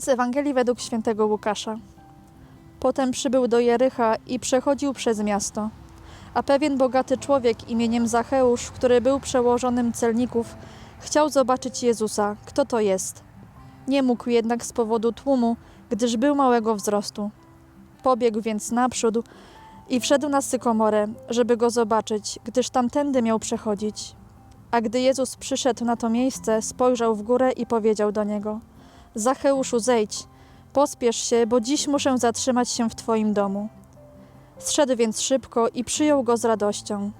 Z Ewangelii według świętego Łukasza. Potem przybył do Jericha i przechodził przez miasto. A pewien bogaty człowiek imieniem Zacheusz, który był przełożonym celników, chciał zobaczyć Jezusa, kto to jest. Nie mógł jednak z powodu tłumu, gdyż był małego wzrostu. Pobiegł więc naprzód i wszedł na sykomorę, żeby go zobaczyć, gdyż tamtędy miał przechodzić. A gdy Jezus przyszedł na to miejsce, spojrzał w górę i powiedział do niego: Zacheuszu, zejdź, pospiesz się, bo dziś muszę zatrzymać się w twoim domu. Zszedł więc szybko i przyjął go z radością.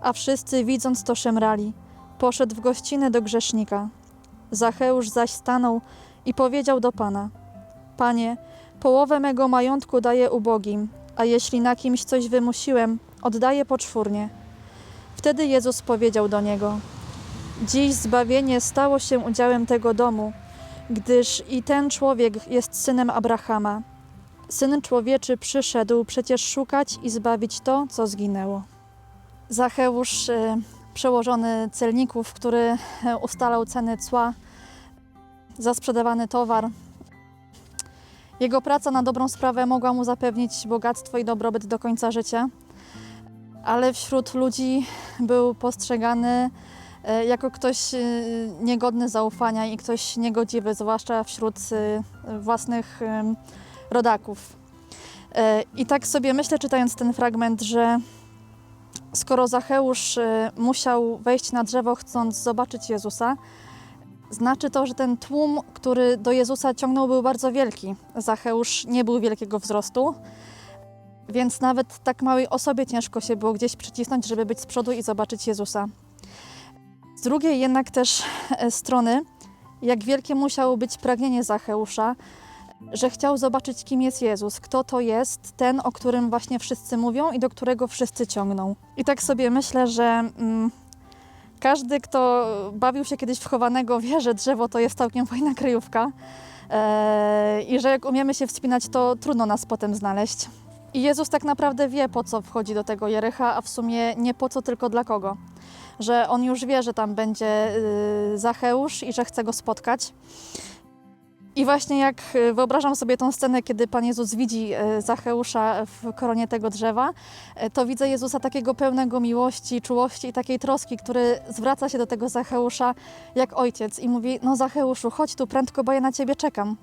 A wszyscy, widząc to, szemrali. Poszedł w gościnę do grzesznika. Zacheusz zaś stanął i powiedział do Pana: Panie, połowę mego majątku daję ubogim, a jeśli na kimś coś wymusiłem, oddaję poczwórnie. Wtedy Jezus powiedział do niego: Dziś zbawienie stało się udziałem tego domu, gdyż i ten człowiek jest synem Abrahama. Syn człowieczy przyszedł przecież szukać i zbawić to, co zginęło. Zacheusz, e, przełożony celników, który e, ustalał ceny cła za sprzedawany towar. Jego praca na dobrą sprawę mogła mu zapewnić bogactwo i dobrobyt do końca życia, ale wśród ludzi był postrzegany jako ktoś e, niegodny zaufania i ktoś niegodziwy, zwłaszcza wśród e, własnych rodaków. E, I tak sobie myślę, czytając ten fragment, że skoro Zacheusz e, musiał wejść na drzewo, chcąc zobaczyć Jezusa, znaczy to, że ten tłum, który do Jezusa ciągnął, był bardzo wielki. Zacheusz nie był wielkiego wzrostu, więc nawet tak małej osobie ciężko się było gdzieś przycisnąć, żeby być z przodu i zobaczyć Jezusa. Z drugiej jednak też e, strony, jak wielkie musiało być pragnienie Zacheusza, że chciał zobaczyć, kim jest Jezus, kto to jest, ten, o którym właśnie wszyscy mówią i do którego wszyscy ciągną. I tak sobie myślę, że mm, każdy, kto bawił się kiedyś w chowanego, wie, że drzewo to jest całkiem fajna kryjówka e, i że jak umiemy się wspinać, to trudno nas potem znaleźć. I Jezus tak naprawdę wie, po co wchodzi do tego Jerycha, a w sumie nie po co, tylko dla kogo. Że on już wie, że tam będzie y, Zacheusz i że chce go spotkać. I właśnie jak y, wyobrażam sobie tą scenę, kiedy Pan Jezus widzi y, Zacheusza w koronie tego drzewa, to widzę Jezusa takiego pełnego miłości, czułości i takiej troski, który zwraca się do tego Zacheusza jak ojciec i mówi: No, Zacheuszu, chodź tu prędko, bo ja na ciebie czekam.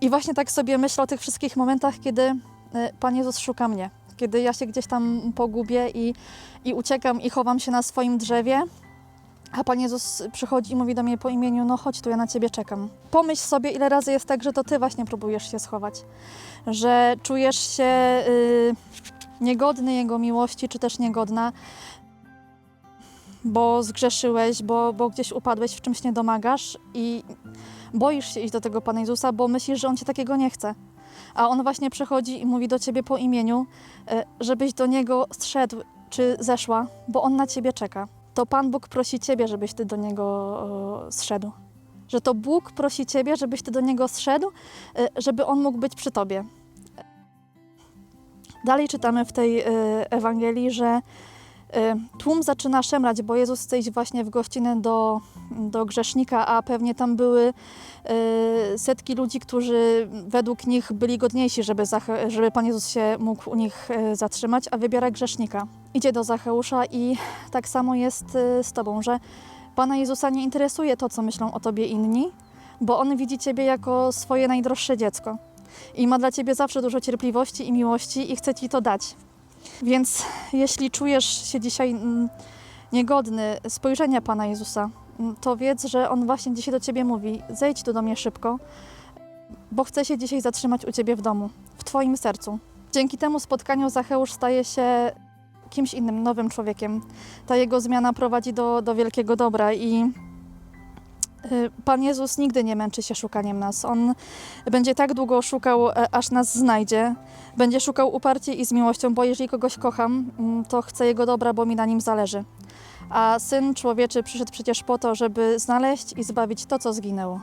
I właśnie tak sobie myślę o tych wszystkich momentach, kiedy y, Pan Jezus szuka mnie, kiedy ja się gdzieś tam pogubię i, i uciekam i chowam się na swoim drzewie. A Pan Jezus przychodzi i mówi do mnie po imieniu, no chodź tu, ja na Ciebie czekam. Pomyśl sobie, ile razy jest tak, że to Ty właśnie próbujesz się schować. Że czujesz się y, niegodny Jego miłości, czy też niegodna, bo zgrzeszyłeś, bo, bo gdzieś upadłeś, w czymś nie domagasz i boisz się iść do tego Pana Jezusa, bo myślisz, że On Cię takiego nie chce. A On właśnie przychodzi i mówi do Ciebie po imieniu, y, żebyś do Niego zszedł, czy zeszła, bo On na Ciebie czeka to Pan Bóg prosi Ciebie, żebyś Ty do Niego e, zszedł. Że to Bóg prosi Ciebie, żebyś Ty do Niego zszedł, e, żeby On mógł być przy Tobie. Dalej czytamy w tej e, Ewangelii, że e, tłum zaczyna szemrać, bo Jezus chce iść właśnie w gościnę do, do grzesznika, a pewnie tam były e, setki ludzi, którzy według nich byli godniejsi, żeby, żeby Pan Jezus się mógł u nich e, zatrzymać, a wybiera grzesznika. Idzie do Zacheusza i tak samo jest y, z Tobą, że Pana Jezusa nie interesuje to, co myślą o Tobie inni, bo On widzi Ciebie jako swoje najdroższe dziecko i ma dla Ciebie zawsze dużo cierpliwości i miłości i chce Ci to dać. Więc jeśli czujesz się dzisiaj mm, niegodny spojrzenia Pana Jezusa, mm, to wiedz, że On właśnie dzisiaj do Ciebie mówi: zejdź tu do mnie szybko, bo chcę się dzisiaj zatrzymać u Ciebie w domu, w Twoim sercu. Dzięki temu spotkaniu Zacheusz staje się kimś innym, nowym człowiekiem. Ta jego zmiana prowadzi do, do wielkiego dobra i Pan Jezus nigdy nie męczy się szukaniem nas. On będzie tak długo szukał, e, aż nas znajdzie. Będzie szukał uparcie i z miłością, bo jeżeli kogoś kocham, mm, to chcę jego dobra, bo mi na nim zależy. A Syn Człowieczy przyszedł przecież po to, żeby znaleźć i zbawić to, co zginęło.